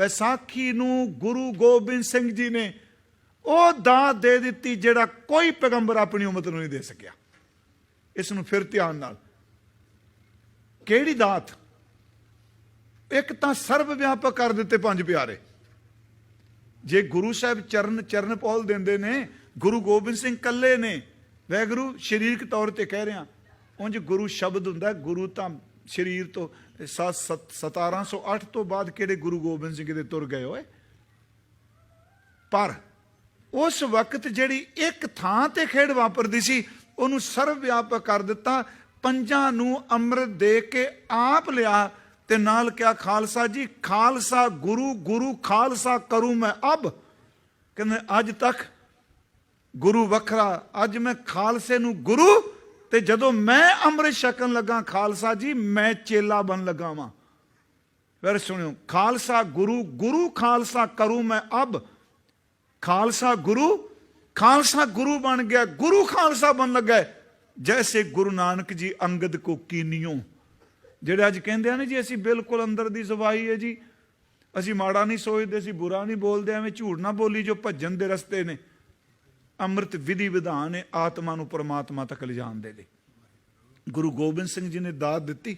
ਵਿਸਾਖੀ ਨੂੰ ਗੁਰੂ ਗੋਬਿੰਦ ਸਿੰਘ ਜੀ ਨੇ ਉਹ ਦਾਤ ਦੇ ਦਿੱਤੀ ਜਿਹੜਾ ਕੋਈ ਪੈਗੰਬਰ ਆਪਣੀ ਉਮਤ ਨੂੰ ਨਹੀਂ ਦੇ ਸਕਿਆ। ਇਸ ਨੂੰ ਫਿਰ ਧਿਆਨ ਨਾਲ। ਕਿਹੜੀ ਦਾਤ? ਇੱਕ ਤਾਂ ਸਰਬ ਵਿਆਪਕ ਕਰ ਦਿੱਤੇ ਪੰਜ ਪਿਆਰੇ। ਜੇ ਗੁਰੂ ਸਾਹਿਬ ਚਰਨ ਚਰਨ ਪੌਲ ਦਿੰਦੇ ਨੇ, ਗੁਰੂ ਗੋਬਿੰਦ ਸਿੰਘ ਕੱਲੇ ਨੇ, ਵੈਗੁਰੂ ਸਰੀਰਕ ਤੌਰ ਤੇ ਕਹਿ ਰਿਹਾ, ਉਂਝ ਗੁਰੂ ਸ਼ਬਦ ਹੁੰਦਾ, ਗੁਰੂ ਤਾਂ ਸਰੀਰ ਤੋਂ ਸ- ਸਤ- 1708 ਤੋਂ ਬਾਅਦ ਕਿਹੜੇ ਗੁਰੂ ਗੋਬਿੰਦ ਸਿੰਘ ਦੇ ਤੁਰ ਗਏ ਓਏ? ਪਰ ਉਸ ਵਕਤ ਜਿਹੜੀ ਇੱਕ ਥਾਂ ਤੇ ਖੇਡ ਵਾਪਰਦੀ ਸੀ, ਉਹਨੂੰ ਸਰਵ ਵਿਆਪਕ ਕਰ ਦਿੱਤਾ, ਪੰਜਾਂ ਨੂੰ ਅੰਮ੍ਰਿਤ ਦੇ ਕੇ ਆਪ ਲਿਆ ਤੇ ਨਾਲ ਕਿਹਾ, ਖਾਲਸਾ ਜੀ, ਖਾਲਸਾ ਗੁਰੂ ਗੁਰੂ ਖਾਲਸਾ ਕਰੂ ਮੈਂ ਅਬ। ਕਹਿੰਦੇ, ਅੱਜ ਤੱਕ ਗੁਰੂ ਵੱਖਰਾ, ਅੱਜ ਮੈਂ ਖਾਲਸੇ ਨੂੰ ਗੁਰੂ ਤੇ ਜਦੋਂ ਮੈਂ ਅੰਮ੍ਰਿਤ ਛਕਣ ਲੱਗਾ ਖਾਲਸਾ ਜੀ, ਮੈਂ ਚੇਲਾ ਬਣ ਲੱਗਾ ਵਾਂ। ਫਿਰ ਸੁਣਿਓ, ਖਾਲਸਾ ਗੁਰੂ ਗੁਰੂ ਖਾਲਸਾ ਕਰੂ ਮੈਂ ਅਬ। ਖਾਲਸਾ ਗੁਰੂ ਖਾਲਸਾ ਗੁਰੂ ਬਣ ਗਿਆ, ਗੁਰੂ ਖਾਲਸਾ ਬਣ ਲੱਗਾ। ਜੈਸੇ ਗੁਰੂ ਨਾਨਕ ਜੀ ਅੰਗਦ ਕੋ ਕੀਨਿਓ ਜਿਹੜੇ ਅੱਜ ਕਹਿੰਦੇ ਆ ਨਾ ਜੀ, ਅਸੀਂ ਬਿਲਕੁਲ ਅੰਦਰ ਦੀ ਸਫ਼ਾਈ ਹੈ ਜੀ। ਅਸੀਂ ਮਾੜਾ ਨਹੀਂ ਸੋਚਦੇ, ਅਸੀਂ ਬੁਰਾ ਨਹੀਂ ਬੋਲਦੇ, ਐਵੇਂ ਝੂਠ ਨਾ ਬੋਲੀ ਜੋ ਭੱਜਣ ਦੇ ਰਸਤੇ ਨੇ। ਅੰਮ੍ਰਿਤ ਵਿਧੀ ਵਿਧਾਨ ਹੈ ਆਤਮਾ ਨੂੰ ਪਰਮਾਤਮਾ ਤੱਕ ਲਿਜਾਣ ਦੇ ਲਈ। ਗੁਰੂ ਗੋਬਿੰਦ ਸਿੰਘ ਜੀ ਨੇ ਦਾਤ ਦਿੱਤੀ